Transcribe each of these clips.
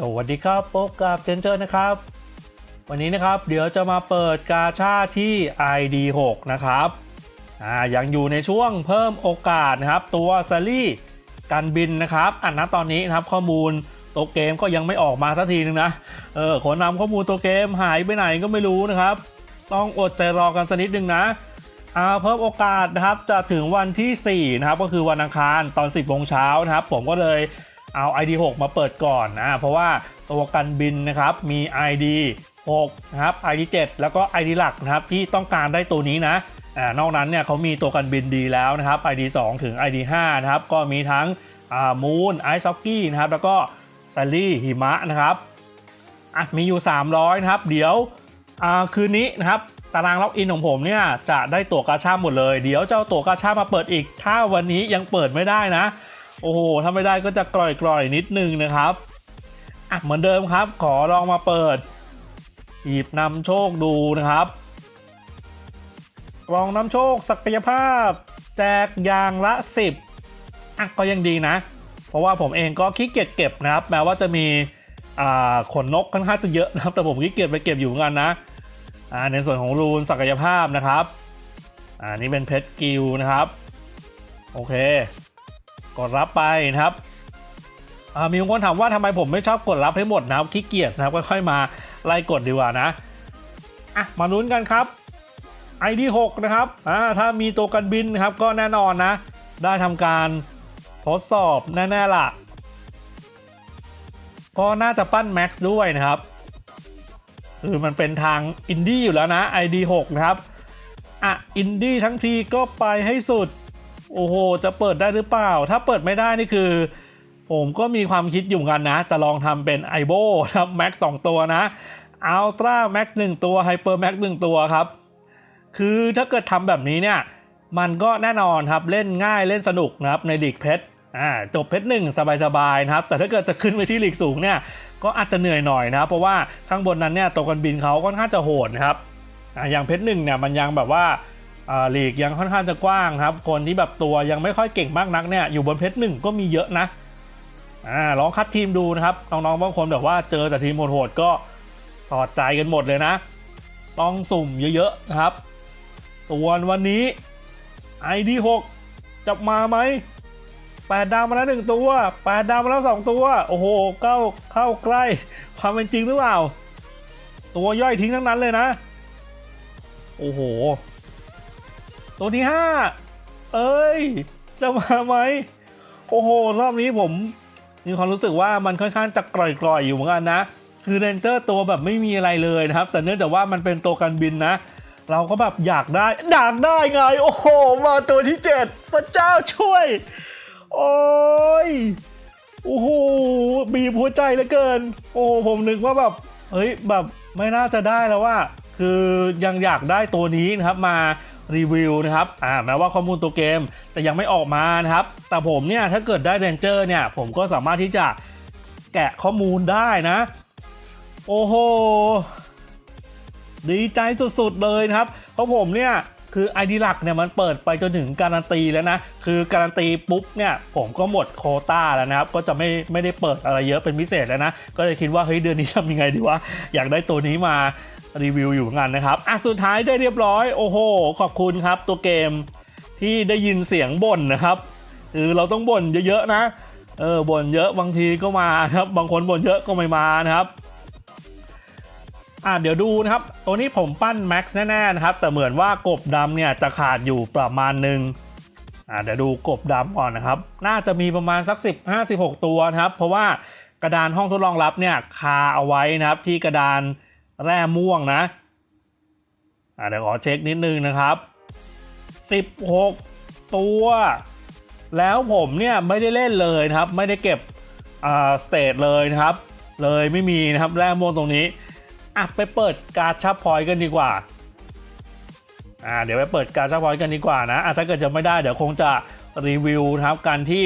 สวัสดีครับพบกับเจนเจอร์นะครับ วันนี้นะครับเดี๋ยวจะมาเปิดกาชาที่ ID6 นะครับอ่ายังอยู่ในช่วงเพิ่มโอกาสนะครับ ตัวซารี่การบินนะครับอันนั้นตอนนี้นะครับข้อมูลตัวเกมก็ยังไม่ออกมาสักทีนึงนะเออขอนำข้อมูลตัวเกมหายไปไหนก็ไม่รู้นะครับ ต้องอดใจรอกันสักนิดนึงนะอาเพิ่มโอกาสนะครับจะถึงวันที่4นะครับก็คือวันอังคารตอน 10โมงเช้านะครับ ผมก็เลย เอา ID6 มาเปิดก่อนนะเพราะว่าตัวกันบินนะครับมี ID 6นะครับ ID 7แล้วก็ ID หลักนะครับที่ต้องการได้ตัวนี้นะอ่านอกนั้นเนี่ยเขามีตัวกันบินดีแล้วนะครับ ID 2 ถึง ID 5นะครับก็มีทั้งอ่ามูนไอซ์ซ็อกกี้นะครับแล้วก็ซารี่หิมะนะครับอะมีอยู่ 300นะครับเดี๋ยวอ่าคืนนี้นะครับตารางล็อกอินของผมเนี่ยจะได้ตั๋วกาชาหมดเลย เดี๋ยวเจ้าตั๋วกาชามาเปิดอีก ถ้าวันนี้ยังเปิดไม่ได้นะ โอ้โหถ้าไม่ได้ก็จะกร่อยๆนิดนึงนะครับอะเหมือนเดิมครับ ขอลองมาเปิด หยิบนำโชคดูนะครับกล่องนำโชคศักยภาพ แจกอย่างละ 10อะก็ยังดีนะ เพราะว่าผมเองก็ขี้เกียจเก็บนะครับ แม้ว่าจะมีอ่าขนนกค่อนข้างจะเยอะนะครับ แต่ผมขี้เกียจไปเก็บอยู่เหมือนกันนะอ่าในส่วนของรูนศักยภาพนะครับอ่านี่เป็นเพชรกิลนะครับ โอเค กดรับไปนะครับอ่ามีคนถามว่าทำไมผมไม่ชอบกดรับให้หมดนะครับขี้เกียจนะครับค่อยๆมาไล่กดดีกว่านะอะมาลุ้นกันครับ ID 6นะครับอ่าถ้ามีตัวกันบินนะครับก็แน่นอนนะ ได้ทำการทดสอบแน่ๆล่ะ ก็น่าจะปั้น Max ด้วยนะครับคือมันเป็นทางอินดี้อยู่แล้วนะ ID 6นะครับอะอินดี้ทั้งทีก็ไปให้สุด โอ้โห จะเปิดได้หรือเปล่า ถ้าเปิดไม่ได้นี่คือ ผมก็มีความคิดอยู่กันนะ จะลองทำเป็น i b o นะครับ Max 2ตัวนะ Ultra Max 1ตัว Hyper Max 1ตัวครับ คือถ้าเกิดทำแบบนี้เนี่ย มันก็แน่นอนครับเล่นง่ายเล่นสนุกนะครับในลีกเพชรอ่าจบเพชรหนึ่งสบายๆนะครับ แต่ถ้าเกิดจะขึ้นไปที่ลีกสูงเนี่ยก็อาจจะเหนื่อยหน่อยนะครับเพราะว่าข้างบนนั้นเนี่ยตัวกันบินเขาค่อนข้างจะโหดนะครับอ่าอย่างเพชรหนึ่งเนี่ยมันยังแบบว่า ลีกยังค่อนข้างจะกว้างครับ คนที่แบบตัวยังไม่ค่อยเก่งมากนักเนี่ยอยู่บนเพชรหนึ่งก็มีเยอะนะอ่าลองคัดทีมดูนะครับน้องๆบางคนแบบว่าเจอแต่ทีมโหดๆก็ถอดใจกันหมดเลยนะต้องสุ่มเยอะๆนะครับส่วนวันนี้ ID 6จะมาไหมแปดดาวมาแล้วหนึ่งตัวแปดดาวมาแล้วสองตัว โอ้โหเข้าเข้าใกล้ความเป็นจริงหรือเปล่า ตัวย่อยทิ้งทั้งนั้นเลยนะ โอ้โห ตัวที่ห้าเอ้ย จะมาไหมโอ้โห รอบนี้ผมมีความรู้สึกว่ามันค่อนข้างจะกร่อยๆอยู่เหมือนกันนะ คือเรนเจอร์ตัวแบบไม่มีอะไรเลยนะครับ แต่เนื่องจากว่ามันเป็นตัวกันบินนะ เราก็แบบอยากได้อยากได้ไง โอ้โห มาตัวที่เจ็ดพระเจ้าช่วย โอ้ยโอ้โหบีบหัวใจเหลือเกิน โอ้โหผมนึกว่าแบบเฮ้ยแบบไม่น่าจะได้แล้วว่า คือยังอยากได้ตัวนี้นะครับมา รีวิวนะครับอ่าแม้ว่าข้อมูลตัวเกมจะยังไม่ออกมานะครับ แต่ผมเนี่ยถ้าเกิดได้เรนเจอร์เนี่ย ผมก็สามารถที่จะแกะข้อมูลได้นะ โอ้โห ดีใจสุดๆเลยนะครับ เพราะผมเนี่ยคือไอดีหลักเนี่ยมันเปิดไปจนถึงการันตีแล้วนะ คือการันตีปุ๊บเนี่ยผมก็หมดโคต้าแล้วนะครับ ก็จะไม่ไม่ได้เปิดอะไรเยอะเป็นพิเศษแล้วนะ ก็เลยคิดว่าเฮ้ยเดือนนี้ทำยังไงดีวะ อยากได้ตัวนี้มา รีวิวอยู่เหมือนกันนะครับอะสุดท้ายได้เรียบร้อย โอ้โห ขอบคุณครับ ตัวเกมที่ได้ยินเสียงบ่นนะครับคือเราต้องบ่นเยอะๆนะ เออบ่นเยอะบางทีก็มาครับ บางคนบ่นเยอะก็ไม่มานะครับอะเดี๋ยวดูนะครับ ตัวนี้ผมปั้นแม็กซ์แน่ๆนะครับ แต่เหมือนว่ากบดำเนี่ยจะขาดอยู่ประมาณหนึ่งอะเดี๋ยวดูกบดำก่อนนะครับ น่าจะมีประมาณสัก 10 56 ตัวนะครับ เพราะว่ากระดานห้องทดลองลับเนี่ยคาเอาไว้นะครับที่กระดาน แร่ม่วงนะเดี๋ยวขอเช็คนิดนึงนะครับ 16 ตัว แล้วผมเนี่ยไม่ได้เล่นเลยครับ ไม่ได้เก็บอ่าสเตทเลยนะครับ เลยไม่มีนะครับแร่ม่วงตรงนี้อะไปเปิดการ์ดชับพอยต์กันดีกว่าอ่าเดี๋ยวไปเปิดการ์ดชับพอยต์กันดีกว่านะอะถ้าเกิดจะไม่ได้เดี๋ยวคงจะรีวิวนะครับกันที่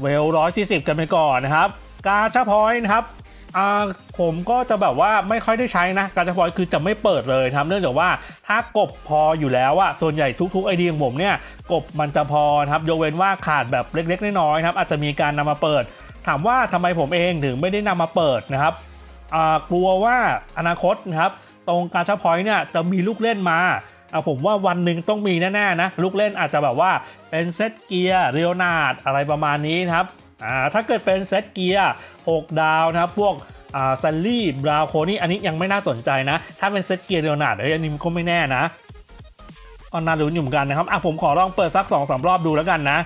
เวลร้อยสี่สิบกันไปก่อนนะครับ การ์ดชับพอยต์นะครับ อ่าผมก็จะแบบว่าไม่ค่อยได้ใช้นะการ์ดพอยต์คือจะไม่เปิดเลยทำเนื่องจากว่าถ้ากบพออยู่แล้วอะส่วนใหญ่ทุกๆไอเดียของผมเนี่ยกบมันจะพอครับยกเว้นว่าขาดแบบเล็กๆน้อยๆครับอาจจะมีการนำมาเปิด ถามว่าทำไมผมเองถึงไม่ได้นำมาเปิดนะครับกลัวว่าอนาคตนะครับตรงการชาพอยต์เนี่ยจะมีลูกเล่นมาผมว่าวันหนึ่งต้องมีแน่ๆนะลูกเล่นอาจจะแบบว่าเป็นเซตเกียร์เรียวนาดอะไรประมาณนี้นะครับ อ่าถ้าเกิดเป็นเซตเกียร์6ดาวนะครับพวกซันลี่บราวโคนี่อันนี้ยังไม่น่าสนใจนะ ถ้าเป็นเซตเกียร์เรียวนาดเอ้ยอันนี้มันก็ไม่แน่นะก็น่าลุ้นอยู่เหมือนกันนะครับอะผมขอลองเปิดสัก2อสรอบดูแล้วกันนะ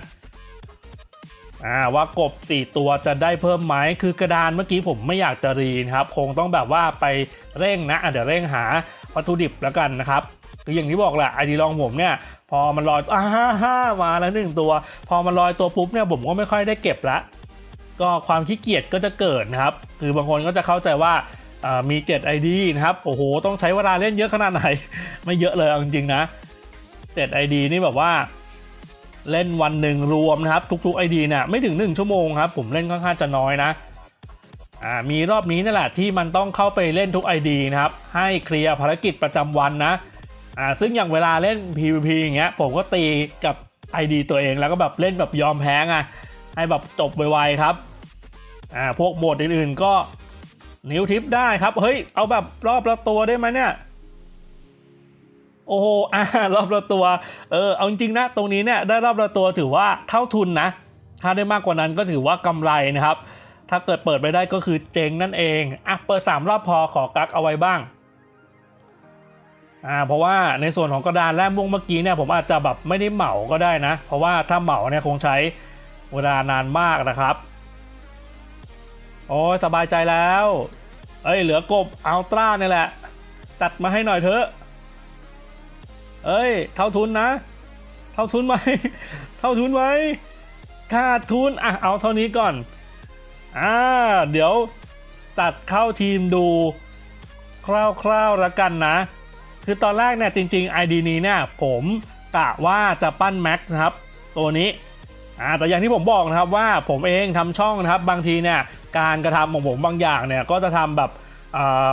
อ่าว่ากบ 4 ตัวจะได้เพิ่มไหมคือกระดานเมื่อกี้ผมไม่อยากจะรีนะครับ คงต้องแบบว่าไปเร่งนะะเดี๋ยวเร่งหาวัตถุดิบแล้วกันนะครับ คืออย่างที่บอกแหละไอดีลองผมเนี่ยพอมันลอยอ่าฮ่าฮ่ามาแล้วหนึ่งตัว พอมันลอยตัวปุ๊บเนี่ยผมก็ไม่ค่อยได้เก็บละก็ความขี้เกียจก็จะเกิดนะครับ คือบางคนก็จะเข้าใจว่ามี 7 ID นะครับ โอ้โห ต้องใช้เวลาเล่นเยอะขนาดไหน ไม่เยอะเลยเจริงๆนะ 7 ID นี่แบบว่าเล่นวันหนึ่งรวมนะครับ ทุกๆ ID เนี่ยไม่ถึง 1 ชั่วโมงครับ ผมเล่นค่อนข้างจะน้อยนะมีรอบนี้นี่แหละที่มันต้องเข้าไปเล่นทุก ID นะครับ ให้เคลียร์ภารกิจประจำวันนะ อ่าซึ่งอย่างเวลาเล่น PVP อย่างเงี้ยผมก็ตีกับ ID ตัวเองแล้วก็แบบเล่นแบบยอมแพ้ไงให้แบบจบไวๆครับอ่าพวกโหมดอื่นๆก็นิ้วทิปได้ครับ เฮ้ย เอาแบบรอบละตัวได้ไหมเนี่ยโอ้โหอ่ารอบละตัว เออ เอาจริงนะ ตรงนี้เนี่ยได้รอบละตัวถือว่าเท่าทุนนะ ถ้าได้มากกว่านั้นก็ถือว่ากำไรนะครับ ถ้าเกิดเปิดไปได้ก็คือเจ๊งนั่นเอง อะ เปิด 3 รอบพอขอกักเอาไว้บ้าง อ่าเพราะว่าในส่วนของกระดานแรกม่วงเมื่อกี้เนี่ยผมอาจจะแบบไม่ได้เหมาก็ได้นะ เพราะว่าถ้าเหมาเนี่ยคงใช้เวลานานมากนะครับ โอ้สบายใจแล้ว เอ้ยเหลือกบอัลตร้าเนี่ยแหละจัดมาให้หน่อยเถอะ เอ้ย เท่าทุนนะ เท่าทุนไหม เท่าทุนไหมขาดทุนอะเอาเท่านี้ก่อน อ่า เดี๋ยวตัดเข้าทีมดู คร่าวๆแล้วกันนะ คือตอนแรกเนี่ยจริงๆ ID นี้เนี่ยผมกะว่าจะปั้นแม็กซ์นะครับตัวนี้อ่าแต่อย่างที่ผมบอกนะครับว่าผมเองทำช่องนะครับบางทีเนี่ยการกระทำของผมบางอย่างเนี่ยก็จะทำแบบ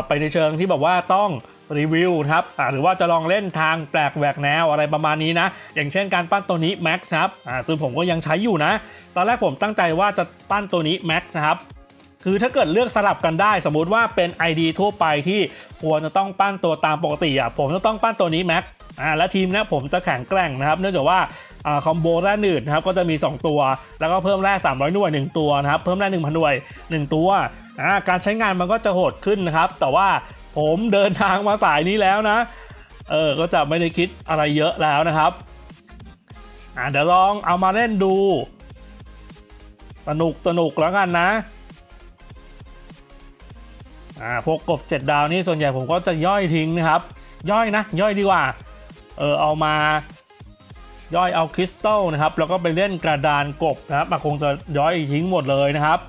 ไปในเชิงที่แบบว่าต้องรีวิวนะครับหรือว่าจะลองเล่นทางแปลกแหวกแนวอะไรประมาณนี้นะ อย่างเช่นการปั้นตัวนี้ Max ครับซึ่งผมก็ยังใช้อยู่นะ ตอนแรกผมตั้งใจว่าจะปั้นตัวนี้ Max นะครับ คือถ้าเกิดเลือกสลับกันได้ สมมุติว่าเป็น ID ทั่วไปที่ ควรจะต้องปั้นตัวตามปกติอะผมจะต้องปั้นตัวนี้ Max อ่าและทีมนี้ผมจะแข็งแกร่งนะครับ เนื่องจากว่าอ่าคอมโบแร่หนืดนะครับก็จะมี 2 ตัว แล้วก็เพิ่มแร่300 หน่วย 1 ตัวนะครับเพิ่มแร่1,000 หน่วย 1 ตัวอ่าการใช้งานมันก็จะโหดขึ้นนะครับ แต่ว่าผมเดินทางมาสายนี้แล้วนะเออก็จะไม่ได้คิดอะไรเยอะแล้วนะครับอ่าเดี๋ยวลองเอามาเล่นดูสนุกสนุกแล้วกันนะ อ่าพวกกบ 7 ดาวนี่ส่วนใหญ่ผมก็จะย่อยทิ้งนะครับ ย่อยนะ ย่อยดีกว่า เออเอามา ย่อยเอาคริสตัลนะครับ แล้วก็ไปเล่นกระดานกบนะครับมันคงจะย่อยทิ้งหมดเลยนะครับ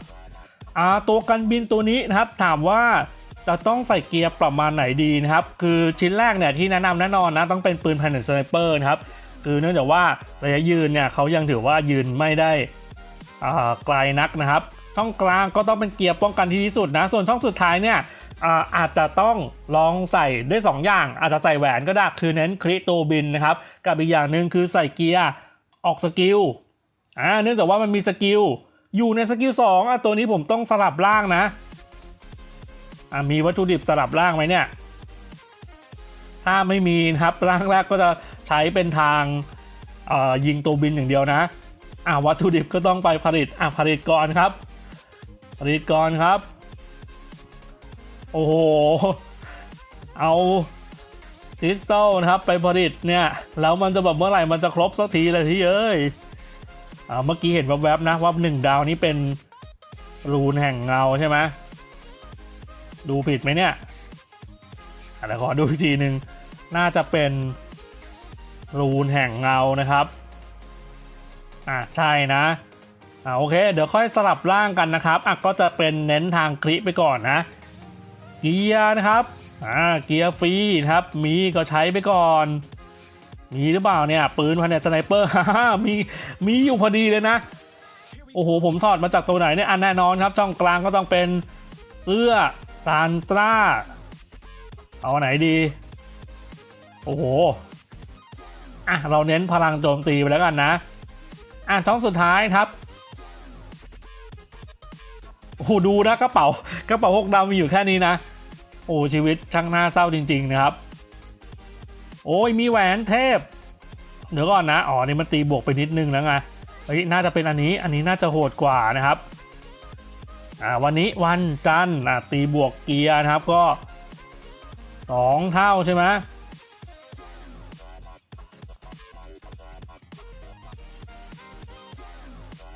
อ่าตัวกันบินตัวนี้นะครับถามว่าจะต้องใส่เกียร์ประมาณไหนดีนะครับ คือชิ้นแรกเนี่ยที่แนะนำแน่นอนนะต้องเป็นปืนแผ่นสไนเปอร์นะครับ คือเนื่องจากว่าระยะยืนเนี่ยเขายังถือว่ายืนไม่ได้อ่าไกลนักนะครับ ช่องกลางก็ต้องเป็นเกียร์ป้องกันที่ดีที่สุดนะ ส่วนช่องสุดท้ายเนี่ยอาอาจจะต้องลองใส่ได้สองอย่าง อาจจะใส่แหวนก็ได้คือเน้นคริโตบินนะครับ กับอีกอย่างหนึ่งคือใส่เกียร์ออกสกิลอ่าเนื่องจากว่ามันมีสกิลอยู่ในสกิลสองอะตัวนี้ผมต้องสลับล่างนะอ่ามีวัตถุดิบสลับล่างไหมเนี่ย ถ้าไม่มีนะครับร่างแรกก็จะใช้เป็นทางยิงตัวบินอย่างเดียวนะอ่าวัตถุดิบก็ต้องไปผลิตอะผลิตก่อนครับ ผลิตก่อนครับ โอ้โห เอาคริสตัลนะครับไปผลิตเนี่ยแล้วมันจะแบบเมื่อไหร่มันจะครบสักทีเลยที่เอ้ยอ่าเมื่อกี้เห็นแวบๆนะว่าหนึ่งดาวนี้เป็นรูนแห่งเงาใช่ไหมดูผิดไหมเนี่ยอะเดี๋ยวขอดูอีกทีหนึ่งน่าจะเป็นรูนแห่งเงานะครับอะใช่นะ อะโอเค เดี๋ยวค่อยสลับร่างกันนะครับอะก็จะเป็นเน้นทางคลิไปก่อนนะ เกียร์นะครับอ่าเกียร์ฟรีครับ มีก็ใช้ไปก่อน มีหรือเปล่าเนี่ย ปืนพันเนี่ยสไนเปอร์มีมีอยู่พอดีเลยนะ โอ้โห ผมถอดมาจากตัวไหนเนี่ยอันแน่นอนครับ ช่องกลางก็ต้องเป็นเสื้อซานตราเอาไหนดี โอ้โหอะเราเน้นพลังโจมตีไปแล้วกันนะอะช่องสุดท้ายครับ โหดูนะกระเป๋ากระเป๋าหกดาวมีอยู่แค่นี้นะ โอ้ชีวิตช่างน่าเศร้าจริง ๆ นะครับ โอ้ยมีแหวนเทพเดี๋ยวก่อนนะอ๋อนี่มันตีบวกไปนิดนึงแล้วไงเฮ้ยน่าจะเป็นอันนี้อันนี้น่าจะโหดกว่านะครับอ่าวันนี้วันจันทร์อะตีบวกเกียร์นะครับก็สองเท่าใช่ไหม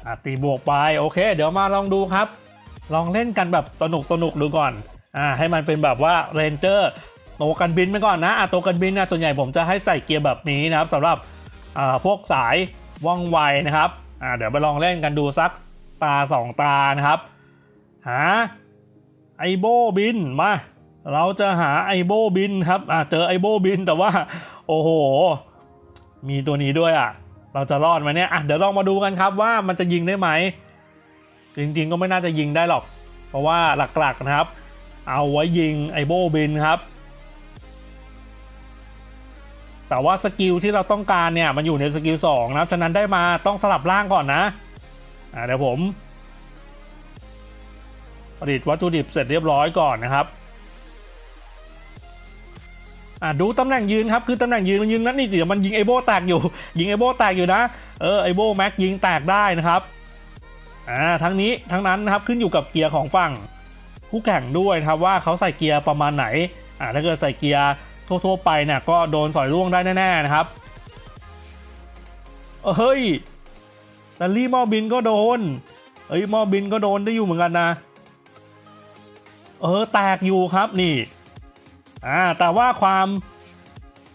อะตีบวกไป โอเค เดี๋ยวมาลองดูครับ ลองเล่นกันแบบสนุกสนุกดูก่อนอ่าให้มันเป็นแบบว่าเรนเจอร์โตวกันบินไปก่อนนะอะโตวกันบินนะส่วนใหญ่ผมจะให้ใส่เกียร์แบบนี้นะครับสำหรับอ่าพวกสายว่องไวนะครับอ่าเดี๋ยวไปลองเล่นกันดูสักตาสองตานะครับ หาไอโบบินมาเราจะหาไอโบบินครับอ่าเจอไอโบบินแต่ว่า โอ้โห มีตัวนี้ด้วยอะ เราจะรอดไหมเนี่ยอะเดี๋ยวลองมาดูกันครับว่ามันจะยิงได้ไหม จริงๆก็ไม่น่าจะยิงได้หรอก เพราะว่าหลักๆนะครับ เอาไว้ยิงไอโบบินครับ แต่ว่าสกิลที่เราต้องการเนี่ยมันอยู่ในสกิล2นะครับฉะนั้นได้มาต้องสลับร่างก่อนนะเดี๋ยวผมผลิตวัตถุดิบเสร็จเรียบร้อยก่อนนะครับอ่าดูตำแหน่งยืนครับคือตำแหน่งยืนมันยืนนั้นนี่เดี๋ยวมันยิงไอโบแตกอยู่ ยิงไอโบแตกอยู่นะ เออไอโบแม็กยิงแตกได้นะครับ อ่าทั้งนี้ทั้งนั้นนะครับขึ้นอยู่กับเกียร์ของฝั่งคู่แข่งด้วยครับว่าเขาใส่เกียร์ประมาณไหนอ่าถ้าเกิดใส่เกียร์ทั่วๆไปเนี่ยก็โดนสอยร่วงได้แน่ๆนะครับเฮ้ยแต่ลี่มอบินก็โดนเอ้ยมอบินก็โดนได้อยู่เหมือนกันนะ เออแตกอยู่ครับนี่อ่าแต่ว่าความ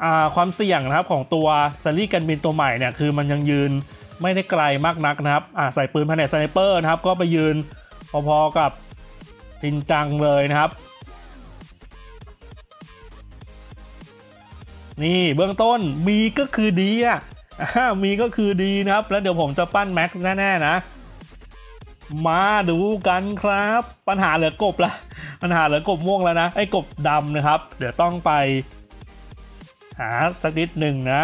อ่าความเสี่ยงนะครับของตัวซารี่กันบินตัวใหม่เนี่ยคือมันยังยืน ไม่ได้ไกลมากนักนะครับอ่าใส่ปืนแผนกสไนเปอร์นะครับ ก็ไปยืนพอๆกับจินจังเลยนะครับ นี่เบื้องต้นมีก็คือดีอะอ่ามีก็คือดีนะครับ แล้วเดี๋ยวผมจะปั้นแม็กซ์แน่ๆนะ มาดูกันครับ ปัญหาเหลือกบละปัญหาเหลือกบม่วงแล้วนะไอ้กบดำนะครับ เดี๋ยวต้องไป หาสักนิดหนึ่งนะ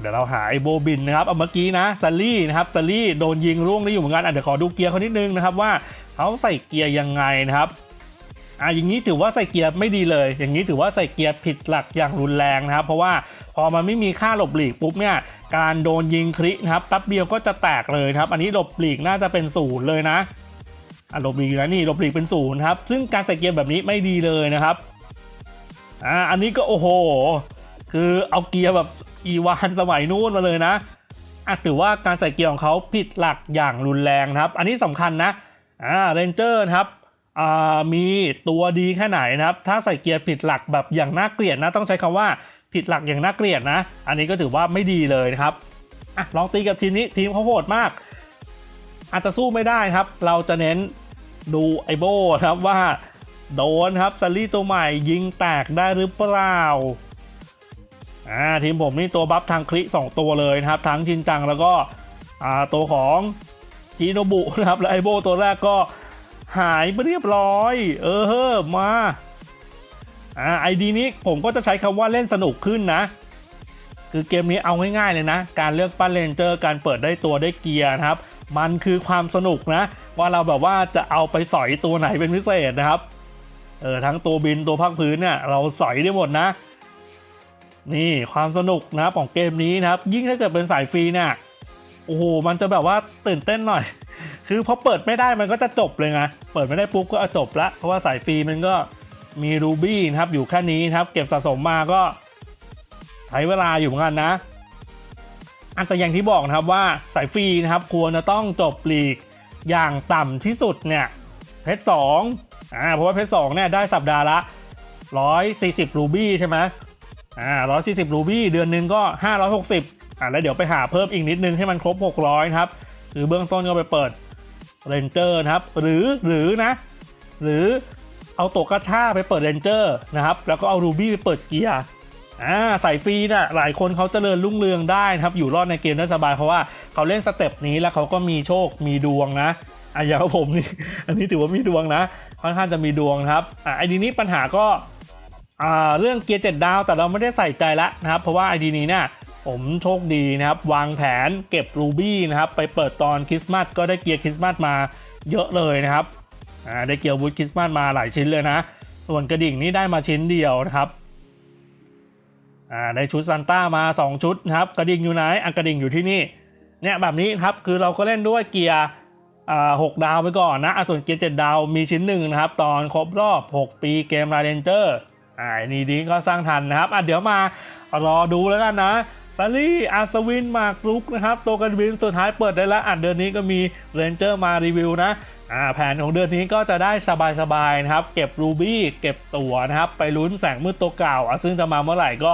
เดี๋ยวเราหาไอ้โบบินนะครับเอาเมื่อกี้นะซัลลี่นะครับซัลลี่โดนยิงร่วงได้อยู่เหมือนกันเดี๋ยวขอดูเกียร์เขานิดนึงนะครับว่าเขาใส่เกียร์ยังไงนะครับอะอย่างนี้ถือว่าใส่เกียร์ไม่ดีเลย อย่างนี้ถือว่าใส่เกียร์ผิดหลักอย่างรุนแรงนะครับ เพราะว่าพอมันไม่มีค่าหลบหลีกปุ๊บเนี่ยการโดนยิงครินะครับแป๊บเดียวก็จะแตกเลยครับ อันนี้หลบหลีกน่าจะเป็นศูนย์เลยนะอะหลบหลีกแล้วนี่หลบหลีกเป็นศูนย์ครับซึ่งการใส่เกียร์แบบนี้ไม่ดีเลยนะครับอ่าอันนี้ก็โอ้โห คือเอาเกียร์แบบ อีวานสมัยนู้นมาเลยนะอะถือว่าการใส่เกียร์ของเขาผิดหลักอย่างรุนแรงนะครับ อันนี้สำคัญนะอ่าเรนเจอร์ครับมีตัวดีแค่ไหนนะครับ ถ้าใส่เกียร์ผิดหลักแบบอย่างน่าเกลียดนะ ต้องใช้คำว่าผิดหลักอย่างน่าเกลียดนะ อันนี้ก็ถือว่าไม่ดีเลยนะครับอลองตีกับทีมนี้ทีมเขาโหดมาก อาจจะสู้ไม่ได้ครับ เราจะเน้นดูไอโบนครับว่าโดนครับซัลลี่ตัวใหม่ยิงแตกได้หรือเปล่า อ่าทีมผมนี่ตัวบัฟทางคลิสองตัวเลยนะครับ ทั้งชินจังแล้วก็อ่าตัวของจีโนบุนะครับและไอโบตัวแรกก็หายไปเรียบร้อย เออเฮ้อมาอ่าไอดีนี้ผมก็จะใช้คำว่าเล่นสนุกขึ้นนะ คือเกมนี้เอาง่ายๆเลยนะ การเลือกปั้นเลนเจอร์การเปิดได้ตัวได้เกียร์นะครับ มันคือความสนุกนะ ว่าเราแบบว่าจะเอาไปสอยตัวไหนเป็นพิเศษนะครับเออทั้งตัวบินตัวพักพื้นเนี่ยเราสอยได้หมดนะ นี่ความสนุกนะครับของเกมนี้นะครับ ยิ่งถ้าเกิดเป็นสายฟรีเนี่ยโอ้โหมันจะแบบว่าตื่นเต้นหน่อย คือพอเปิดไม่ได้มันก็จะจบเลยไงเปิดไม่ได้ปุ๊บก็จบละเพราะว่าสายฟรีมันก็มีรูบี้นะครับอยู่แค่นี้นะครับ เก็บสะสมมาก็ใช้เวลาอยู่เหมือนกันนะ อันแต่อย่างที่บอกนะครับว่าสายฟรีนะครับควรจะต้องจบลีกอย่างต่ำที่สุดเนี่ยเพชรสองอ่าเพราะว่าเพชรสองเนี่ยได้สัปดาห์ละ 140 รูบี้ใช่ไหม อ่า140รูบี้เดือนหนึ่งก็560อ่าแล้วเดี๋ยวไปหาเพิ่มอีกนิดนึงให้มันครบ600ครับ หรือเบื้องต้นก็ไปเปิดเรนเจอร์นะครับ หรือหรือนะ หรือเอาตัวกระชาไปเปิดเรนเจอร์นะครับ แล้วก็เอารูบี้ไปเปิดเกียร์อ่าใส่ฟรีนะ่ะหลายคนเขาเจริญรุ่งเรืองได้นะครับ อยู่รอดในเกมได้สบายเพราะว่าเขาเล่นสเต็ปนี้แล้วเขาก็มีโชคมีดวงนะอะอย่างผมนี่ อันนี้ถือว่ามีดวงนะ ค่อนข้างจะมีดวงนะครับอ่าไอดีนี้ปัญหาก็ เรื่องเกียร์เจ็ดดาวแต่เราไม่ได้ใส่ใจละนะครับ เพราะว่าไอดีนี้เนี่ยผมโชคดีนะครับ วางแผนเก็บรูบี้นะครับ ไปเปิดตอนคริสต์มาสก็ได้เกียร์คริสต์มาสมาเยอะเลยนะครับได้เกียวบูทคริสต์มาสมาหลายชิ้นเลยนะ ส่วนกระดิ่งนี่ได้มาชิ้นเดียวนะครับได้ชุดซันต้ามา 2 ชุดนะครับ กระดิ่งอยู่ไหนอะกระดิ่งอยู่ที่นี่เนี่ยแบบนี้ครับคือเราก็เล่นด้วยเกียร์หกดาวไปก่อนนะอะส่วนเกียร์เจ็ดดาวมีชิ้นหนึ่งนะครับ ตอนครบรอบ 6 ปีเกมราเดนเจอร์ อ่านี่ดีก็สร้างทันนะครับอะเดี๋ยวมารอดูแล้วกันนะซารี่อาสวิน มากรุกนะครับตัวกันวินสุดท้ายเปิดได้แล้วอะเดือนนี้ก็มีเรนเจอร์มารีวิวนะอ่าแผนของเดือนนี้ก็จะได้สบายๆนะครับ เก็บรูบี้เก็บตั๋วนะครับ ไปลุ้นแสงมืดตัวเก่าอะซึ่งจะมาเมื่อไหร่ก็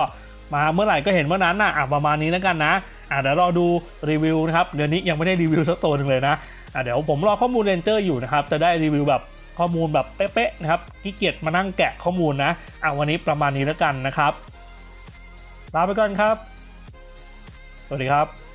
มาเมื่อไหร่ก็เห็นเมื่อนั้นนะอะประมาณนี้แล้วกันนะอะเดี๋ยวรอดูรีวิวนะครับเดือนนี้ยังไม่ได้รีวิวสักตัวหนึงเลยนะอะเดี๋ยวผมรอข้อมูลเรนเจอร์อยู่นะครับจะได้รีวิวแบบ ข้อมูลแบบเป๊ะๆนะครับขี้เกียจมานั่งแกะข้อมูลนะอะวันนี้ประมาณนี้แล้วกันนะครับลาไปก่อนครับ สวัสดีครับ